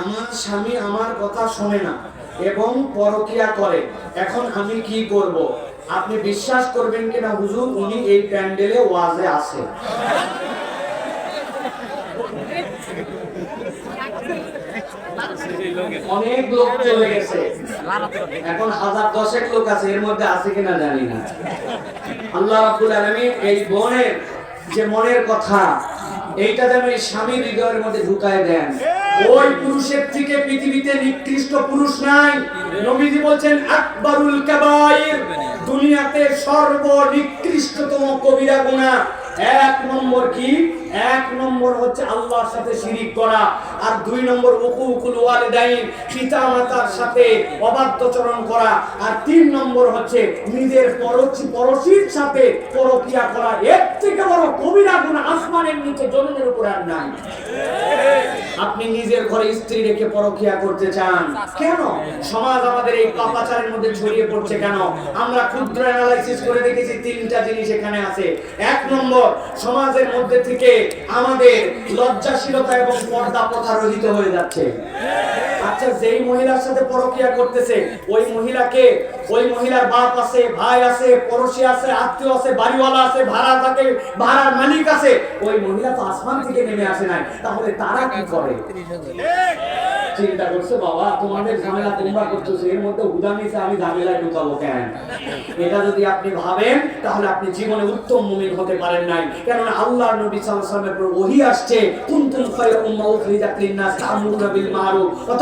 আমার স্বামী আমার কথা শোনে না এবং পরকিয়া করে। এখন আমি কি করব? আপনি বিশ্বাস করবেন কিনা হুজুর? উনি এই প্যান্ডেলে ওয়াজে অনেক লোক চলে গেছে। এখন হাজার দশেক লোক আছে, এর মধ্যে আছে কিনা জানি না। আল্লাহ রাব্বুল আলামিন এই বোনের যে মনের কথা এইটা যেন এই স্বামীর হৃদয়ের মধ্যে ঢুকায় দেন। ওই পুরুষের থেকে পৃথিবীতে নিকৃষ্ট পুরুষ নাই। নবীজি বলছেন, আকবরুল কাবাইর, দুনিয়াতে সর্বনিকৃষ্টতম কবিরা গুনাহ এক নম্বর কি? এক নম্বর হচ্ছে আল্লাহর সাথে শিরিক করা। আর দুই নম্বর, উকুকুল ওয়ালিদাইন পিতা মাতার সাথে অবাধ্যচরণ করা। আর তিন নম্বর হচ্ছে, নিজের পরশির সাথে পরকিয়া করা। এর থেকে বড় কবিরা গুনাহ আসমানের নিচে জমিনের আর নাই। আপনি নিজের ঘরে স্ত্রী রেখে পরকিয়া করতে চান, কেন? সমাজ আমাদের এই পাপাচারের মধ্যে ছড়িয়ে পড়ছে কেন? আমরা ক্ষুদ্র অ্যানালাইসিস করে দেখেছি, তিনটা জিনিস এখানে আছে। এক নম্বর, সমাজের মধ্যে থেকে আমাদের লজ্জাশীলতা এবং পর্দা প্রথা রহিত হয়ে যাচ্ছে। আচ্ছা যেই মহিলার সাথে পরকিয়া করতেছে, ওই মহিলাকে, ওই মহিলার বাপ আছে, ভাই আছে, পড়োশি আছে, আত্মীয় আছে, বাড়িওয়ালা আছে, ভাড়া থাকে ভাড়ার মালিক আছে, ওই মহিলা তো আসমান থেকে নেমে আসে নাই, তাহলে তারা কি করে? চিন্তা করছ বাবা, তোমাদের ঝামেলা তোমরা করতেছো, এর মধ্যে উদামিছে আমি ঝামেলায় ঢুকাবো কেন? এটা যদি আপনি ভাবেন, তাহলে আপনি জীবনে উত্তম মুমিন হতে পারেন নাই। কেননা আল্লাহর নবী সাল্লাল্লাহু আলাইহি ওয়াসাল্লামের আসছে, কুনতুম খায়রা উম্মাহ তা'মুরুনা বিল মারুফ ওয়া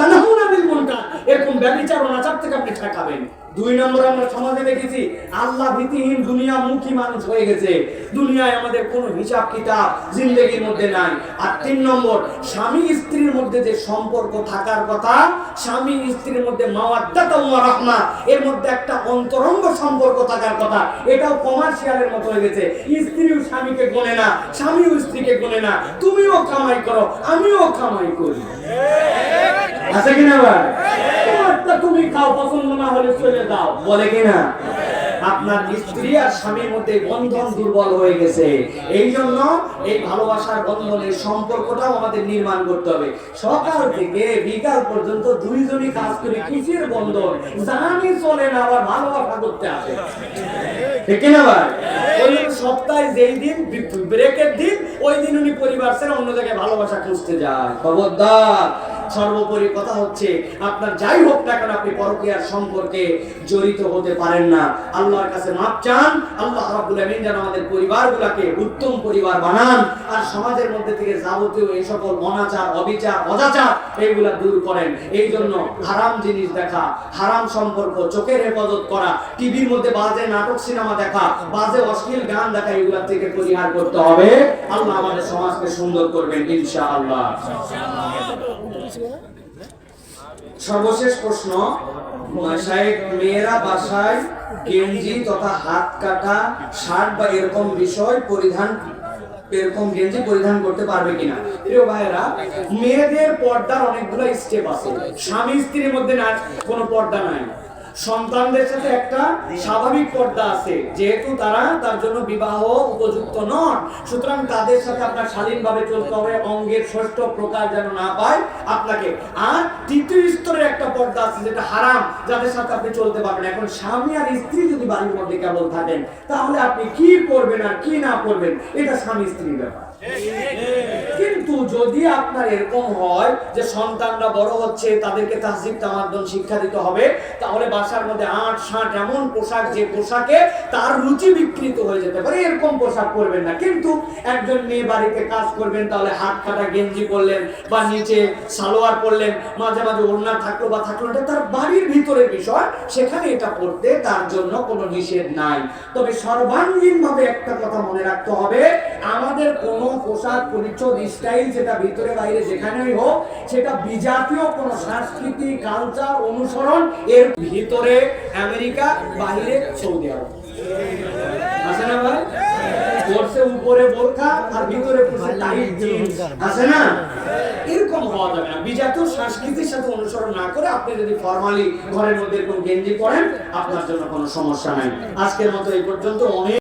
এরকম ব্যভিচার ও নাচার থেকে আপনি ঠেকাবেন। দুই নম্বর আমরা সমাজে দেখেছি, আল্লাহ ভীতিহীন দুনিয়া মুখী মানুষ হয়ে গেছে। দুনিয়ায় আমাদের কোনো হিসাব কিতাব জিন্দগির মধ্যে নাই। আর তিন নম্বর, স্বামী স্ত্রীর মধ্যে যে সম্পর্ক থাকার কথা, স্বামী স্ত্রীর মধ্যে মাওয়াদ্দাত রাহমা, এর মধ্যে একটা অন্তরঙ্গ সম্পর্ক থাকার কথা, এটাও কমার্শিয়ালের মতো হয়ে গেছে। স্ত্রীও স্বামীকে গোনে না, স্বামীও স্ত্রীকে গোনে না। তুমিও কামাই করো, আমিও কামাই করি। আছে কিনা তোমারটা তুমি খাও, পছন্দ না হলে চলে দাও বলে কিনা? আপনার স্ত্রী আর স্বামীর মধ্যে বন্ধন দুর্বল হয়ে গেছে। এই জন্য এই ভালোবাসার বন্ধনের সম্পর্কটাও আমাদের নির্মাণ করতে হবে। সকাল থেকে বিকাল পর্যন্ত দুইজনই কাজ করে কিসের বন্ধন? জানি চলে না, আবার ভালোবাসা করতে আসে। ঠিক না ভাই? ওই সপ্তাহে যেই দিন ব্রেকের দিন, ওই দিন উনি পরিবার ছেড়ে অন্য জায়গায় ভালোবাসা খুঁজতে যায়। খবরদার সর্বোপরি কথা হচ্ছে, আপনার যাই হোক না কেন আপনি পরকীয়ার সম্পর্কে জড়িত হতে পারেন না। আল্লাহর কাছে মাপ চান, আল্লাহ রাব্বুল আমিন যেন আমাদের পরিবারগুলোকে উত্তম পরিবার বানান, আর সমাজের মধ্যে থেকে যাবতীয় এই সকল অনাচার, অবিচার, অজাচার, এইগুলা দূর করেন। এই জন্য হারাম জিনিস দেখা, হারাম সম্পর্ক, চোখের হেফাজত করা, টিভির মধ্যে বাজে নাটক, সিনেমা দেখা, বাজে অশ্লীল গান দেখা, এগুলা থেকে পরিহার করতে হবে। আল্লাহ আমাদের সমাজকে সুন্দর করবেন ইনশাআল্লাহ। সর্বশেষ প্রশ্ন মেয়েরা বাসায় গেঞ্জি তথা হাত কাটা, শার্ট বা এরকম বিষয় পরিধান, এরকম গেঞ্জি পরিধান করতে পারবে কিনা? প্রিয় ভাইয়েরা, মেয়েদের পর্দার অনেকগুলো স্টেপ আছে। স্বামী স্ত্রীর মধ্যে না কোনো পর্দা নাই। সন্তানদের সাথে একটা স্বাভাবিক পর্দা আছে যেহেতু তারা তার জন্য বিবাহ উপযুক্ত নন। সুতরাং তাদের সাথে আপনার শালীনভাবে চলতে হবে অঙ্গের ষষ্ঠ প্রকার যেন না পায় আপনাকে। আর তৃতীয় স্তরের একটা পর্দা আছে যেটা হারাম যাদের সাথে আপনি চলতে পারবেন এখন স্বামী আর স্ত্রী যদি বাড়ির মধ্যে কেবল থাকেন তাহলে আপনি কি করবেন আর কি না করবেন? এটা স্বামী স্ত্রীর ব্যাপার। কিন্তু যদি আপনার এরকম হয় যে সন্তানরা বড় হচ্ছে, তাদেরকে তাহজিব তামাদ্দন শিক্ষা দিতে হবে, তাহলে বাসার মধ্যে আট ষাট এমন পোশাক যে পোশাকে তার রুচি বিকৃত হয়ে যেতে পারে। এরকম পোশাক করবেন না। কিন্তু একজন মেয়ে বাড়িতে কাজ করবেন, তাহলে হাত কাটা গেঞ্জি পরলেন বা নিচে সালোয়ার পরলেন, মাঝে মাঝে ওড়না থাকল বা থাকল এটা তার বাড়ির ভিতরের বিষয়, সেখানে এটা পড়তে তার জন্য কোনো নিষেধ নাই। তবে সর্বাঙ্গীন ভাবে একটা কথা মনে রাখতে হবে আমাদের কোনো পোশাক পরিচ্ছদ স্টাইল যেটা ভিতরে বাইরে যেখানেই হোক, সেটা বিজাতীয় কোনো সংস্কৃতি কালচার অনুসরণ এর ভিতরে আমেরিকা, বাইরে সৌদি আরব। আছে না ভাই? উপরে বোরখা আর ভিতরে আছে না? এরকম হওয়া যাবে না। বিজাতীয় সংস্কৃতির সাথে অনুসরণ না করে আপনি যদি ফর্মালি ঘরের মধ্যে গেঞ্জি আপনার জন্য কোনো সমস্যা নাই। আজকের মতো এই পর্যন্ত। অনেক